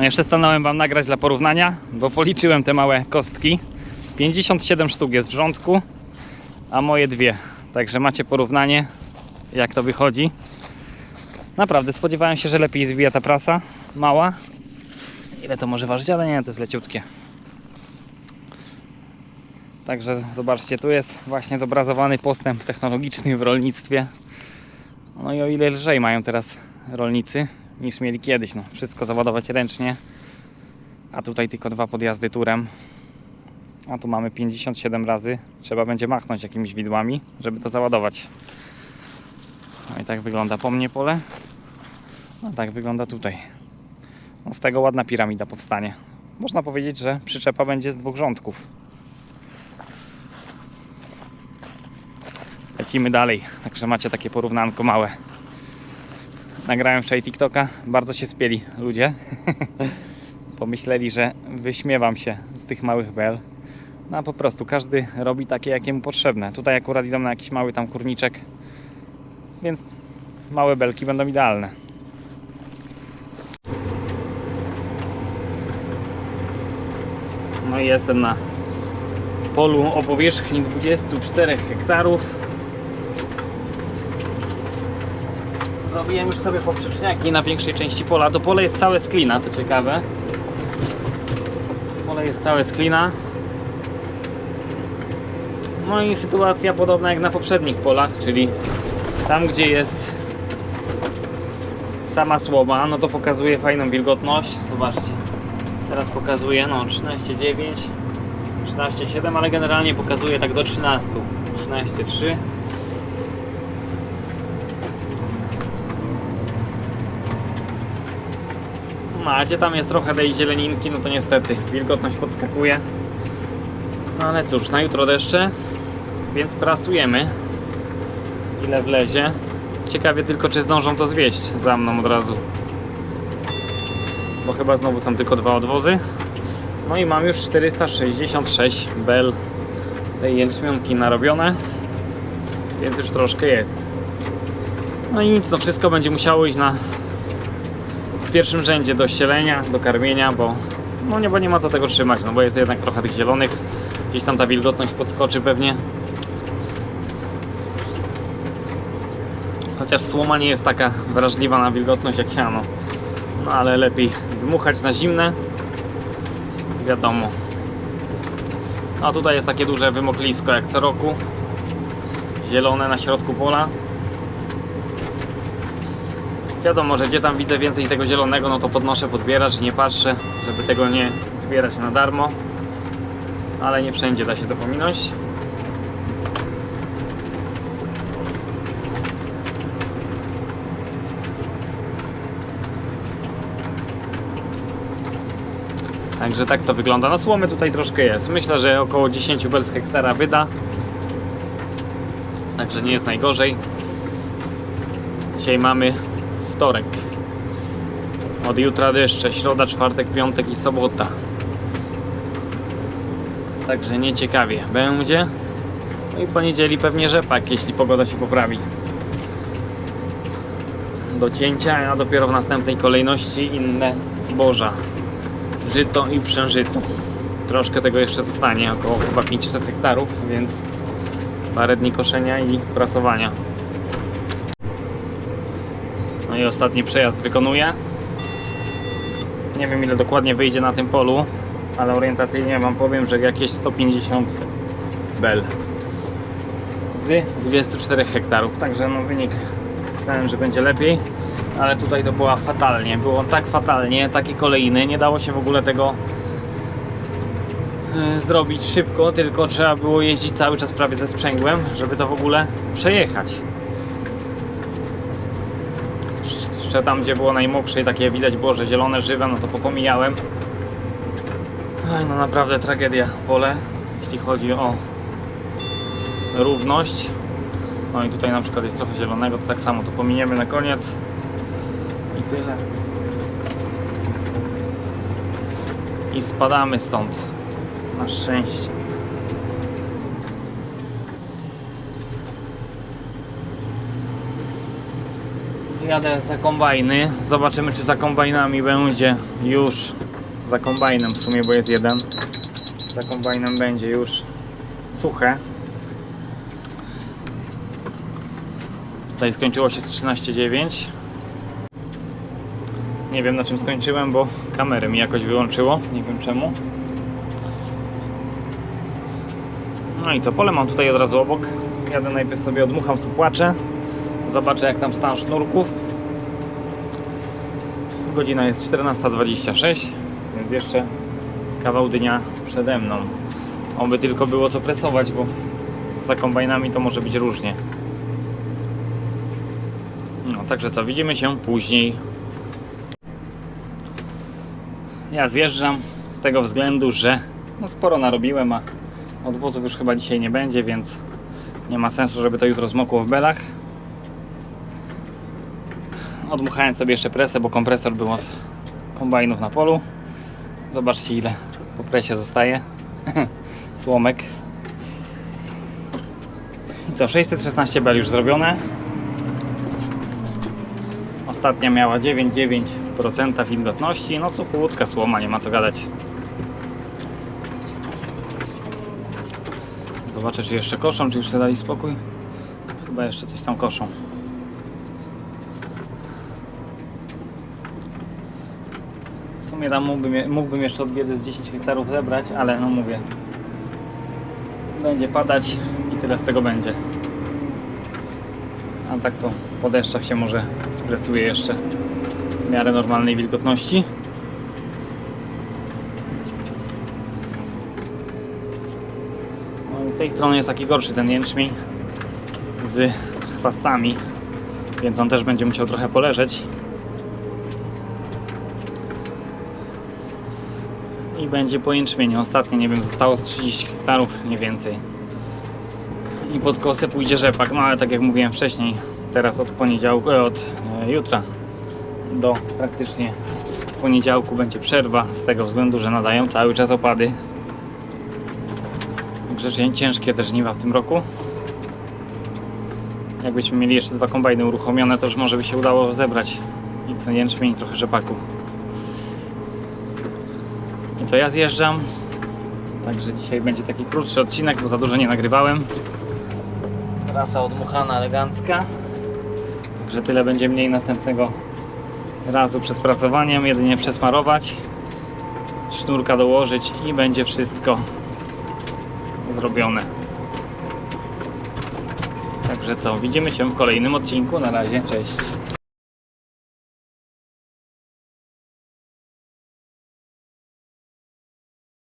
No jeszcze stanąłem Wam nagrać dla porównania, bo policzyłem te małe kostki. 57 sztuk jest w rządku, a moje dwie. Także macie porównanie, jak to wychodzi. Naprawdę, spodziewałem się, że lepiej zwija ta prasa. Mała. Ile to może ważyć, ale nie, to jest leciutkie. Także zobaczcie, tu jest właśnie zobrazowany postęp technologiczny w rolnictwie. No i o ile lżej mają teraz rolnicy niż mieli kiedyś. No, wszystko załadować ręcznie, a tutaj tylko dwa podjazdy turem. A tu mamy 57 razy. Trzeba będzie machnąć jakimiś widłami, żeby to załadować. No i tak wygląda po mnie pole. No tak wygląda tutaj. No z tego ładna piramida powstanie. Można powiedzieć, że przyczepa będzie z dwóch rządków. Lecimy dalej, także macie takie porównanko małe. Nagrałem wczoraj TikToka, bardzo się spieli ludzie. Pomyśleli, że wyśmiewam się z tych małych bel. No a po prostu każdy robi takie, jakie mu potrzebne. Tutaj akurat idą na jakiś mały tam kurniczek, więc małe belki będą idealne. No i jestem na polu o powierzchni 24 hektarów. Zrobiłem już sobie poprzeczniaki na większej części pola. To pole jest całe z klina, to ciekawe. Pole jest całe z klina. No i sytuacja podobna jak na poprzednich polach, czyli tam gdzie jest sama słoma, no to pokazuje fajną wilgotność. Zobaczcie. Teraz pokazuje no 13,9 13,7, ale generalnie pokazuje tak do 13. 13,3 No, a gdzie tam jest trochę tej zieleninki, no to niestety wilgotność podskakuje. No ale cóż, na jutro deszcze, więc prasujemy ile wlezie. Ciekawie tylko, czy zdążą to zwieść za mną od razu. Bo chyba znowu są tylko dwa odwozy. No i mam już 466 bel tej jęczmionki narobione, więc już troszkę jest. No i nic, to wszystko będzie musiało iść na w pierwszym rzędzie do ścielenia, do karmienia, bo no nie, bo nie ma co tego trzymać, no bo jest jednak trochę tych zielonych. Gdzieś tam ta wilgotność podskoczy pewnie. Chociaż słoma nie jest taka wrażliwa na wilgotność jak siano. No ale lepiej dmuchać na zimne. Wiadomo. A tutaj jest takie duże wymoklisko jak co roku. Zielone na środku pola. Wiadomo, że gdzie tam widzę więcej tego zielonego, no to podnoszę podbieracz, nie patrzę, żeby tego nie zbierać na darmo. Ale nie wszędzie da się to pominąć. Także tak to wygląda. No słomy tutaj troszkę jest. Myślę, że około 10 bel hektara wyda. Także nie jest najgorzej. Dzisiaj mamy wtorek. Od jutra deszcze, środa, czwartek, piątek i sobota. Także nieciekawie będzie. No i poniedzieli pewnie rzepak, jeśli pogoda się poprawi. Do cięcia, a dopiero w następnej kolejności inne zboża. Żyto i przężyto. Troszkę tego jeszcze zostanie, około chyba 500 hektarów, więc parę dni koszenia i prasowania. I ostatni przejazd wykonuję. Nie wiem ile dokładnie wyjdzie na tym polu, ale orientacyjnie Wam powiem, że jakieś 150 bel z 24 hektarów. Także no wynik myślałem, że będzie lepiej, ale tutaj to była fatalnie. Było tak fatalnie, takie kolejny, nie dało się w ogóle tego e, zrobić szybko, tylko trzeba było jeździć cały czas prawie ze sprzęgłem, żeby to w ogóle przejechać. Jeszcze tam, gdzie było najmokrzej, takie widać było, że zielone żywe, no to popomijałem. Oj, no naprawdę tragedia pole, jeśli chodzi o równość. No i tutaj na przykład jest trochę zielonego, to tak samo to pominiemy na koniec. I tyle. I spadamy stąd. Na szczęście. Jadę za kombajny. Zobaczymy, czy za kombajnami będzie już. Za kombajnem w sumie, bo jest jeden. Za kombajnem będzie już suche. Tutaj skończyło się z 13,9. Nie wiem na czym skończyłem, bo kamerę mi jakoś wyłączyło. Nie wiem czemu. No i co, pole mam tutaj od razu obok. Jadę najpierw sobie odmucham supłacze. Zobaczę jak tam stan sznurków. Godzina jest 14.26, więc jeszcze kawał dnia przede mną. Oby tylko było co presować, bo za kombajnami to może być różnie. No, także co, widzimy się później. Ja zjeżdżam z tego względu, że no sporo narobiłem, a odwozów już chyba dzisiaj nie będzie, więc nie ma sensu, żeby to jutro zmokło w belach. Odmuchałem sobie jeszcze presę, bo kompresor był od kombajnów na polu. Zobaczcie ile po presie zostaje. Słomek. I co, 616 bel już zrobione. Ostatnia miała 9,9% wilgotności. No suchłutka słoma, nie ma co gadać. Zobaczę czy jeszcze koszą, czy już dali spokój. Chyba jeszcze coś tam koszą. W sumie tam mógłbym, mógłbym jeszcze od biedy z 10 hektarów zebrać, ale no mówię. Będzie padać i tyle z tego będzie. A tak to po deszczach się może spresuje jeszcze w miarę normalnej wilgotności. No i z tej strony jest taki gorszy ten jęczmień z chwastami, więc on też będzie musiał trochę poleżeć. Będzie po jęczmieniu. Ostatnio, nie wiem, zostało z 30 hektarów, nie więcej. I pod kosę pójdzie rzepak, no ale tak jak mówiłem wcześniej, teraz od poniedziałku, e, od e, jutra do praktycznie poniedziałku będzie przerwa z tego względu, że nadają cały czas opady. Także cię- ciężkie też żniwa w tym roku. Jakbyśmy mieli jeszcze dwa kombajny uruchomione, to już może by się udało zebrać i ten jęczmień trochę rzepaku. I co, ja zjeżdżam. Także dzisiaj będzie taki krótszy odcinek, bo za dużo nie nagrywałem. Rasa odmuchana, elegancka. Także tyle będzie mniej następnego razu przed pracowaniem. Jedynie przesmarować, sznurka dołożyć i będzie wszystko zrobione. Także co, widzimy się w kolejnym odcinku. Na razie, cześć.